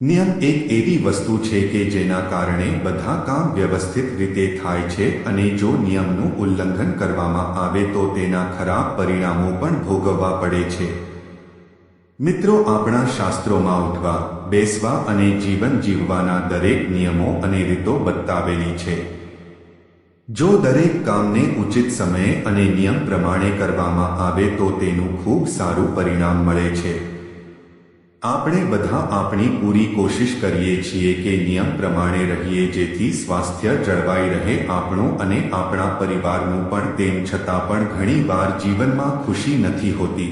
નિયમ એક એવી વસ્તુ છે કે જેના કારણે બધા કામ વ્યવસ્થિત રીતે થાય છે અને જો નિયમનું ઉલ્લંઘન કરવામાં આવે તો તેના ખરાબ પરિણામો પણ ભોગવવા પડે છે. મિત્રો, આપણા શાસ્ત્રોમાં ઉઠવા, બેસવા અને જીવન જીવવાના દરેક નિયમો અને રીતો બતાવેલી છે. જો દરેક કામને ઉચિત સમયે અને નિયમ પ્રમાણે કરવામાં આવે તો તેનું ખૂબ સારું પરિણામ મળે છે. આપણે બધા આપણી પૂરી કોશિશ કરીએ છીએ કે નિયમ પ્રમાણે રહીએ જેથી સ્વાસ્થ્ય જળવાઈ રહે આપણું અને આપણા પરિવારનું પણ તેમ છતાં પણ ઘણીવાર જીવનમાં ખુશી નથી હોતી.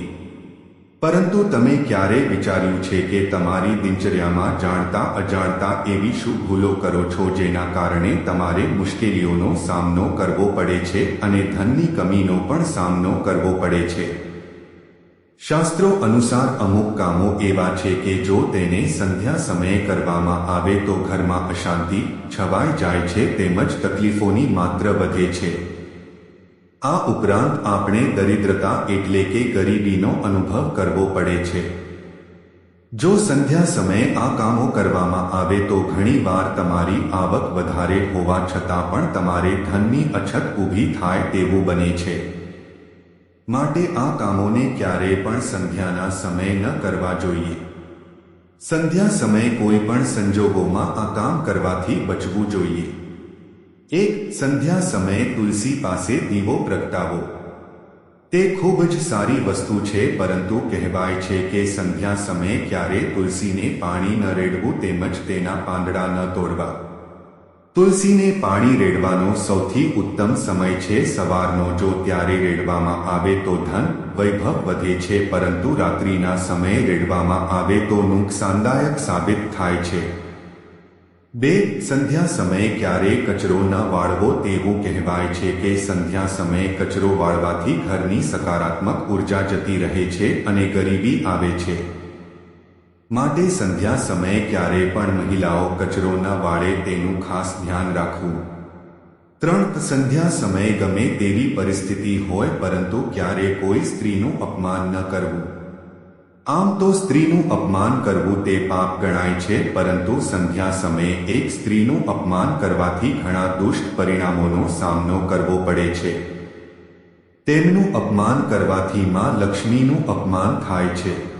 પરંતુ તમે ક્યારે વિચાર્યું છે કે તમારી દિનચર્યામાં જાણતા અજાણતા એવી શું ભૂલો કરો છો જેના કારણે તમારે મુશ્કેલીઓનો સામનો કરવો પડે છે અને ધનની કમીનો પણ સામનો કરવો પડે છે? શાસ્ત્રો અનુસાર અમુક કામો એવા છે કે જો તેને સંધ્યા સમયે કરવામાં આવે તો ઘરમાં અશાંતિ છવાઈ જાય છે તેમજ તકલીફોની માત્ર વધે છે. આ ઉપરાંત આપણે દરિદ્રતા એટલે કે ગરીબીનો અનુભવ કરવો પડે છે. જો સંધ્યા સમયે આ કામો કરવામાં આવે તો ઘણીવાર તમારી આવક વધારે હોવા છતાં પણ તમારે ધનની અછત ઊભી થાય તેવું બને છે. માટે આ કામોને ક્યારેય પણ સંધ્યાના સમયે ન કરવા જોઈએ. સંધ્યા સમયે કોઈ પણ સંજોગોમાં આ કામ કરવાથી બચવું જોઈએ. એક, સંધ્યા સમયે તુલસી પાસે દીવો પ્રગટાવો. તે ખૂબ જ સારી વસ્તુ છે, પરંતુ કહેવાય છે કે સંધ્યા સમયે ક્યારે તુલસીને પાણી ન રેડવું તેમજ તેના પાંદડા ન તોડવા. તુલસીને પાણી રેડવાનો સૌથી ઉત્તમ સમય છે સવારનો. જો ત્યારે રેડવામાં આવે તો ધન વૈભવ વધે છે, પરંતુ રાત્રિના સમયે રેડવામાં આવે તો નુકસાનદાયક સાબિત થાય છે. બે, સંધ્યા સમયે ક્યારેય કચરો ન વાળવો તેવું કહેવાય છે કે સંધ્યા સમયે કચરો વાળવાથી ઘરની સકારાત્મક ઊર્જા જતી રહે છે અને ગરીબી આવે છે. માટે સંધ્યા સમયે ક્યારે પણ મહિલાઓ કચરો ન વાળે તેનું ખાસ ધ્યાન રાખવું. ત્રણ સંધ્યા સમયે ગમે તેવી પરિસ્થિતિ હોય પરંતુ ક્યારે કોઈ સ્ત્રીનું અપમાન ન કરવું. આમ તો સ્ત્રીનું અપમાન કરવું તે પાપ ગણાય છે, પરંતુ સંધ્યા સમયે એક સ્ત્રીનું અપમાન કરવાથી ઘણા દુષ્ટ પરિણામોનો સામનો કરવો પડે છે. તેમનું અપમાન કરવાથી માં લક્ષ્મીનું અપમાન થાય છે.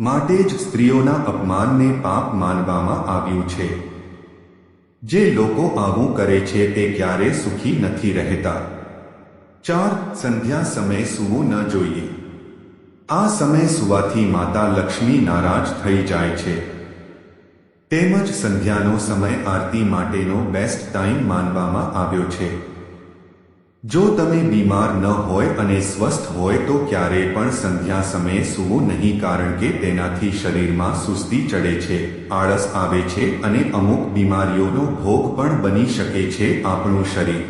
માટે જ સ્ત્રીઓના અપમાનને પાપ માનવામાં આવ્યું છે. જે લોકો આવું કરે છે તે ક્યારે સુખી નથી રહેતા. ચાર, સંધ્યા સમયે સૂવું ન જોઈએ. આ સમય સુવાથી માતા લક્ષ્મી નારાજ થઈ જાય છે. તેમજ સંધ્યાનો સમય આરતી માટેનો બેસ્ટ ટાઈમ માનવામાં આવ્યો છે. જો તમે બીમાર ન હોય અને સ્વસ્થ હોય તો ક્યારેય પણ સંધ્યા સમયે સૂવું નહીં કારણ કે તેનાથી શરીરમાં સુસ્તી ચડે છે, આળસ આવે છે અને અમુક બીમારીઓનો ભોગ પણ બની શકે છે આપણું શરીર.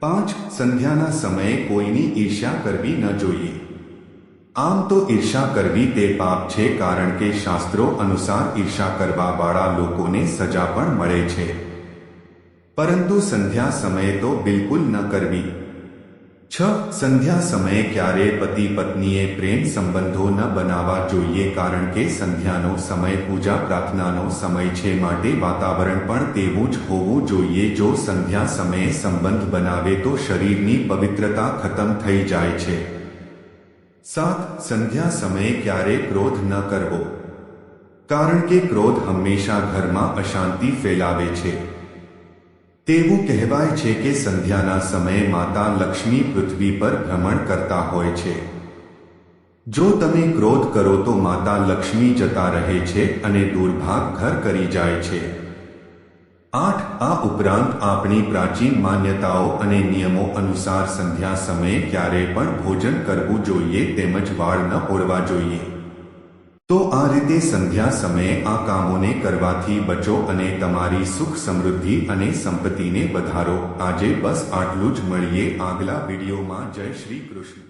પાંચ, સંધ્યાના સમયે કોઈની ઈર્ષ્યા કરવી ન જોઈએ. આમ તો ઈર્ષા કરવી તે પાપ છે કારણ કે શાસ્ત્રો અનુસાર ઈર્ષા કરવા વાળા લોકોને સજા પણ મળે છે. પરંતુ સંધ્યા સમયે તો બિલકુલ ન કરવી. છ, સંધ્યા સમયે ક્યારે પતિ પત્નીએ પ્રેમ સંબંધો ન બનાવવા જોઈએ કારણ કે સંધ્યાનો સમય, પૂજા પ્રાર્થનાનો સમય છે માટે વાતાવરણ પણ તેવું જ હોવું જોઈએ. જો સંધ્યા સમયે સંબંધ બનાવે તો શરીરની પવિત્રતા ખતમ થઈ જાય છે. સાત, સંધ્યા સમયે ક્યારે ક્રોધ ન કરવો. કારણ કે ક્રોધ હંમેશા ઘરમાં અશાંતિ ફેલાવે છે. તેવું કહેવાય છે કે સંધ્યાના સમયે માતા લક્ષ્મી પૃથ્વી પર ભ્રમણ કરતા હોય છે. જો તમે ક્રોધ કરો તો માતા લક્ષ્મી જતા રહે છે અને દુર્ભાગ ઘર કરી જાય છે. આઠ, આ ઉપરાંત આપણી પ્રાચીન માન્યતાઓ અને નિયમો અનુસાર સંધ્યા સમયે ક્યારે પણ ભોજન કરવું જોઈએ તેમજ વાળ ન ઓળવા જોઈએ. તો આ રીતે સંધ્યા સમયે આ કામોને કરવાથી બચો અને તમારી સુખ સમૃદ્ધિ અને સંપત્તિને વધારો. આજે બસ આટલું જ. મળીએ આગલા વિડીયોમાં. જય શ્રી કૃષ્ણ.